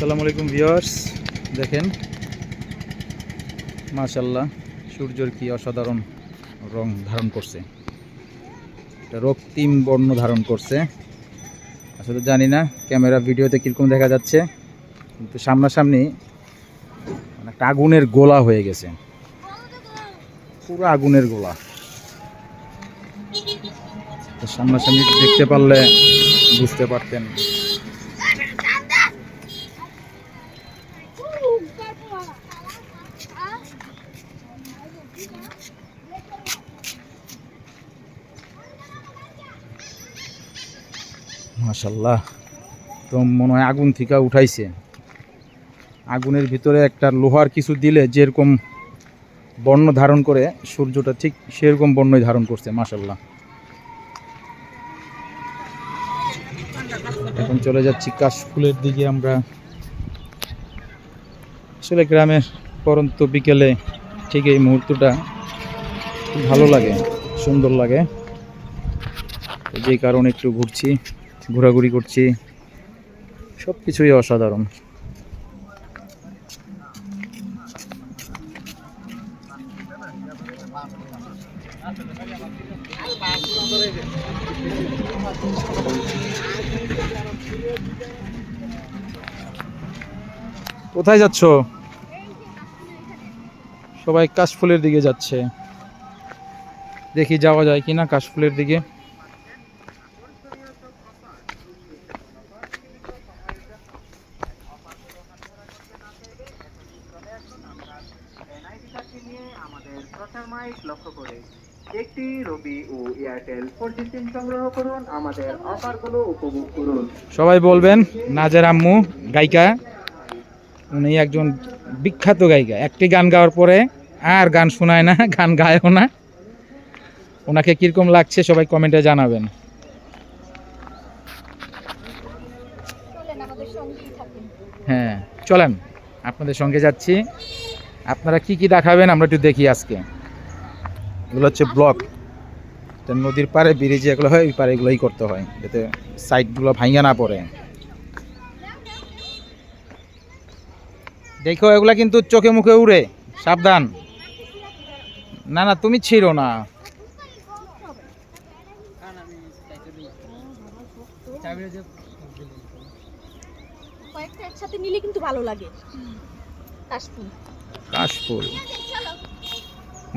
আসসালামু আলাইকুম ভিউয়ার্স। দেখেন মাশাল্লাহ সূর্যের কি অসাধারণ রং ধারণ করছে। এটা রক্তিম বর্ণ ধারণ করছে। আসলে জানি না, ক্যামেরা ভিডিওতে কীরকম দেখা যাচ্ছে, কিন্তু সামনাসামনি মানে আগুনের গোলা হয়ে গেছে। পুরো আগুনের গোলা। সামনাসামনি দেখতে পারলে বুঝতে পারতেন মাশাল্লাহ। তো মনে হয় আগুন থেকে উঠাইছে। আগুনের ভিতরে একটা লোহার কিছু দিলে যেরকম বর্ণ ধারণ করে, সূর্যটা ঠিক সেরকম বর্ণই ধারণ করছে, মাশাল্লাহ। এখন চলে যাচ্ছি কাশফুলের দিকে আমরা। আসলে গ্রামের পরন্ত বিকেলে ঠিক এই মুহূর্তটা ভালো লাগে, সুন্দর লাগে। যেই কারণে একটু ঘুরছি, ঘোরাঘুরি করছি সব কিছুই অসাধারণ। কোথায় যাচ্ছ? সবাই কাশফুলের দিকে যাচ্ছে। দেখি যাওয়া যায় কিনা কাশফুলের দিকে। নিয়ে আমাদের প্রচার মাইক লক্ষ্য করে একটি রবি ও এয়ারটেল ফোর জি সিম সংগ্রহ করুন আমাদের অফারগুলো উপভোগ করুন। সবাই বলবেন নাজের আম্মু গায়িকা। উনি একজন বিখ্যাত গায়িকা। একটি গান গাওয়ার পরে আর গান শোনায় না, গান গায়ও না। ওনাকে কীরকম লাগছে সবাই কমেন্টে জানাবেন। হ্যাঁ চলেন, আপনাদের সঙ্গে যাচ্ছি। আপনারা কি কি দেখাবেন আমরা একটু দেখি আজকে। এগুলো হচ্ছে ব্লক। নদীর পাড়ে ব্রিজে এগুলো হয়, ওই পারে এগুলোই করতে হয়, যাতে সাইডগুলো ভাঙা না পড়ে। দেখো, এগুলা কিন্তু চোখে মুখে উড়ে, সাবধান। না না তুমি ছিল না। কয়েকটা একসাথে নিলে কিন্তু ভালো লাগে। কাশফুল। কাশফুল।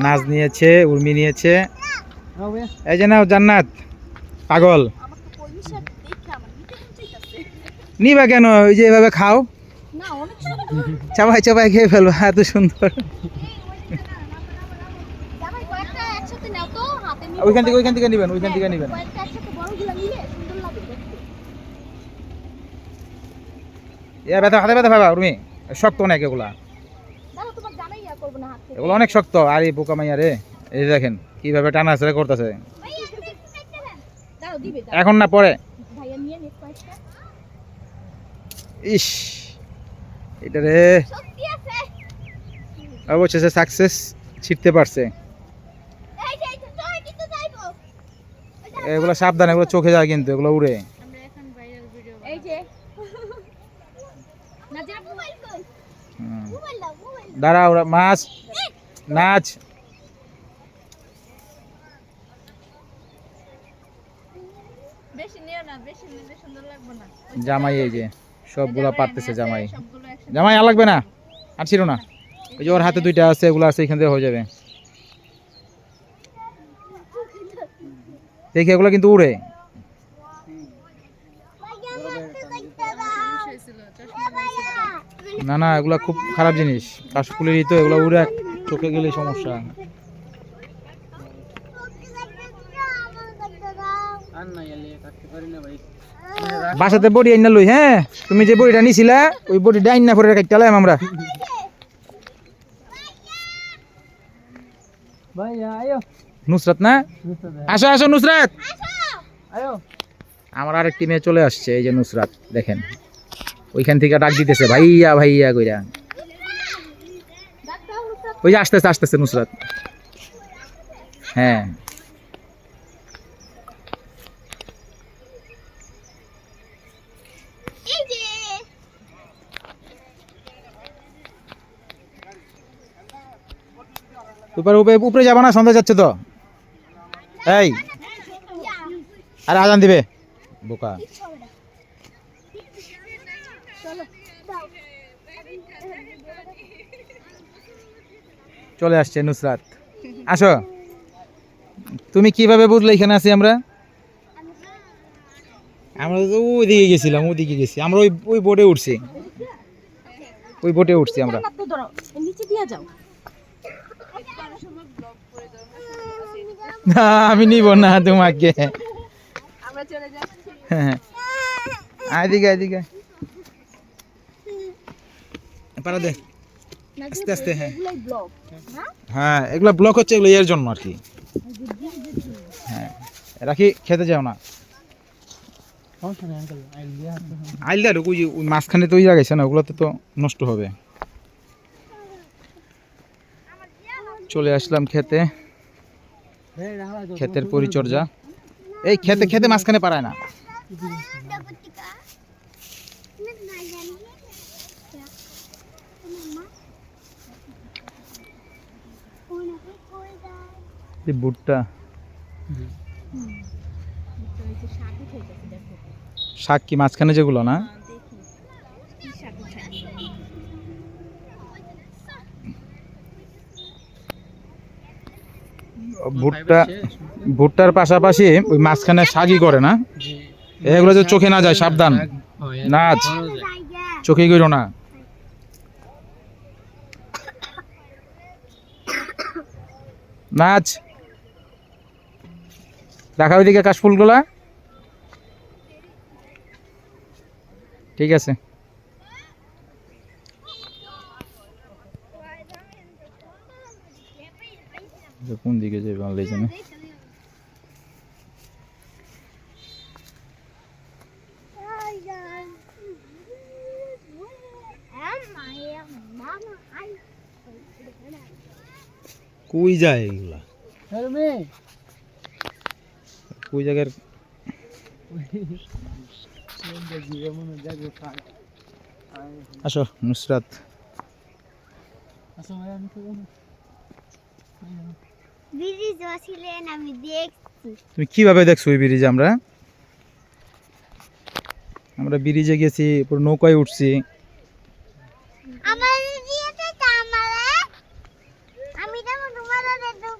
নাচ নিয়েছে উর্মি নিয়েছে। এই যে নাও জান্নাত। পাগল। নিবা কেন? ওই যে এভাবে খাও। চাপাই চাপাই খেয়ে ফেলব এত সুন্দর জামাই কয়েকটা একসাথে নাও তো হাতে নিয়ে ওইখান থেকে ওইখান থেকে নিবেন ওইখান থেকে নিবেন। এ ব্যথা হাতে ব্যথা ভাবা শক্ত অনেক এগুলা। এগুলো শক্ত। আর এই বোকা মাইয়া রে। এই দেখেন কীভাবে টানা ছেড়ে করতেছে। এখন না পরে। ইস এটা রে। অবশেষে সাকসেস ছিটতে পারছে এই যে এই যে তো কিন্তু যাইবো এগুলো সাবধান এগুলো চোখে যায় কিন্তু এগুলো উড়ে। আমরা এখন ভাইরাল ভিডিও এই যে। নাজরা মোবাইল কই হুম। মোবাইল দাও মোবাইল দাঁড়া ওরা মাছ নাচ। জামাই এই যে সবগুলা পারতেছে জামাই। জামাই আর লাগবে না? আর ছিল না? ওই যে ওর হাতে দুইটা আছে এগুলো আছে এখান থেকে হয়ে যাবে। দেখি এগুলো কিন্তু উড়ে। না না, এগুলো খুব খারাপ জিনিস। কাশফুলেরই তো এগুলো উড়ে চোখে গেলে সমস্যা। বাসাতে বড়ি আইনা লই হ্যাঁ? তুমি যে বড়িটা নিছিলা, ওই বড়িটা আইন আইনা পরে কাটতালাম আমরা। নুসরাত না? হ্যাঁ। আসো আসো নুসরাত। আমার আর একটি মেয়ে চলে আসছে এই যে নুসরাত দেখেন। ওইখান থেকে ডাক দিতেছে ভাইয়া ভাইয়া কইরা। ওই যে আসতেছে আসতেছে নুসরাত। হ্যাঁ। উপরে উপরে যাব না সন্ধ্যা যাচ্ছে তো? এই। আরে আজান দিবে। বোকা। চলে আসছে নুসরাত। আসো। তুমি কীভাবে বুঝলে এখানে আছি আমরা? আমরা তো ওইদিকে গেছিলাম, ওইদিকে গেছি। আমরা ওই ওই বোটে উঠছি। ওই বোটে উঠছি আমরা। নিচে দিয়ে যাও। না আমি নিব না তোমাকে। আমরা চলে যাচ্ছি হ্যাঁ এদিকে পারা দে। আস্তে আস্তে হ্যাঁ। হ্যাঁ এগুলো ব্লক হচ্ছে এগুলো এর জন্য আর কি। হ্যাঁ রাখি খেতে যাও না। আইলে আর ওই মাঝখানে তো ওই জায়গায় না ওগুলোতে তো নষ্ট হবে। চলে আসলাম খেতে। ক্ষেতের পরিচর্যা। এই খেতে খেতে মাঝখানে পারায় না। এই ভুট্টা। শাক কি মাঝখানে যেগুলো না? ভুট্টা ভুট্টার পাশাপাশি ওই মাঝখানে শাকই করে না? এগুলো যে চোখে না যায় সাবধান। নাচ চোখে গেল না। নাচ দেখা ওইদিকে কাশফুলগুলা। ঠিক আছে। কোন দিকে যাবে আল্লাহ জানে? কই যায় এগুলা? কই জায়গার? আসো নুসরাত। ব্রিজ ছিলেন আমি দেখছি তুমি কীভাবে দেখছ ওই ব্রিজে আমরা আমরা ব্রিজে গেছি পুরো নৌকায় উঠছি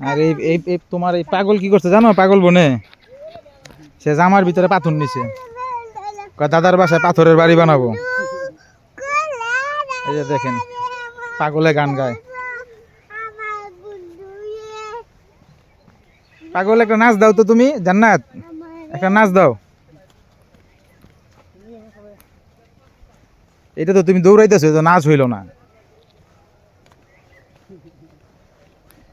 আর এই এই এই তোমার এই পাগল কি করছে জানো পাগল বনে সে জামার ভিতরে পাথর নিছে দাদার বাসায় পাথরের বাড়ি বানাবো এই যে দেখেন পাগলে গান গায় আমার বন্ধু ইয়ে, পাগল, একটা নাচ দাও তো তুমি, জান্নাত। একটা নাচ দাও। এটা তো তুমি দৌড়াইতেছো এটা নাচ হইল না।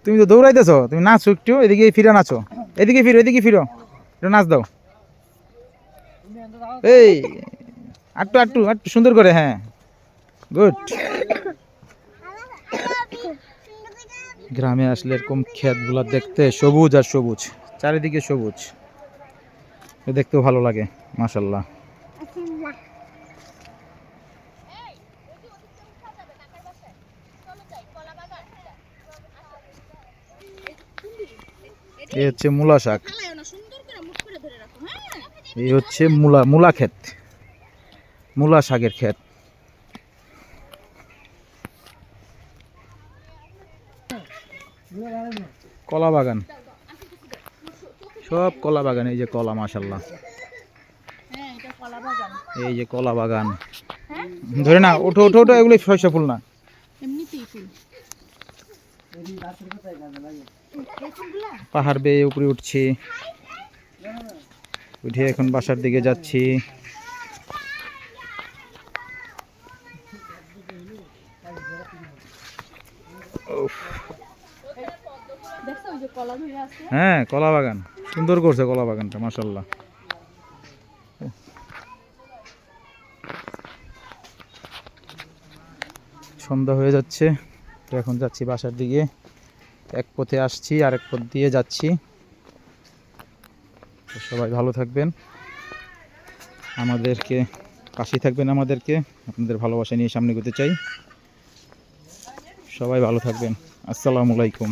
তুমি তো দৌড়াইতেছো, তুমি নাচো একটু, এদিকে ফিরে নাচো। এদিকে ফিরো এদিকে ফিরো। একটু নাচ দাও। এই, আটটু আটটু আটটু সুন্দর করে হ্যাঁ। গুড। গ্রামে আসলে এরকম ক্ষেতগুলো দেখতে সবুজ আর সবুজ, চারিদিকে সবুজ। দেখতেও ভালো লাগে মাশাল্লাহ এই হচ্ছে মূলা শাক। এই হচ্ছে মূলা মূলা ক্ষেত, মূলা শাকের ক্ষেত। কলা বাগান। সব কলা বাগান এই যে কলা বাগান এই যে কলা বাগান। ধরে না ওঠো ওঠো ওঠো এগুলো শস্য ফুল না। পাহাড় বেয়ে উপরে উঠছি। উঠে এখন বাসার দিকে যাচ্ছি। উফ, দেখছ ওই যে কলা ধরে আছে হ্যাঁ কলা বাগান। সুন্দর করছে কলা বাগানটা মাসাল্লাহ সন্ধ্যা হয়ে যাচ্ছে, তো এখন যাচ্ছি বাসার দিকে। এক পথে আসছি আর এক পথ দিয়ে যাচ্ছি। সবাই ভালো থাকবেন। আমাদেরকে পাশেই থাকবেন আমাদেরকে, আপনাদের ভালোবাসা নিয়ে সামনে করতে চাই। সবাই ভালো থাকবেন। আসসালামু আলাইকুম।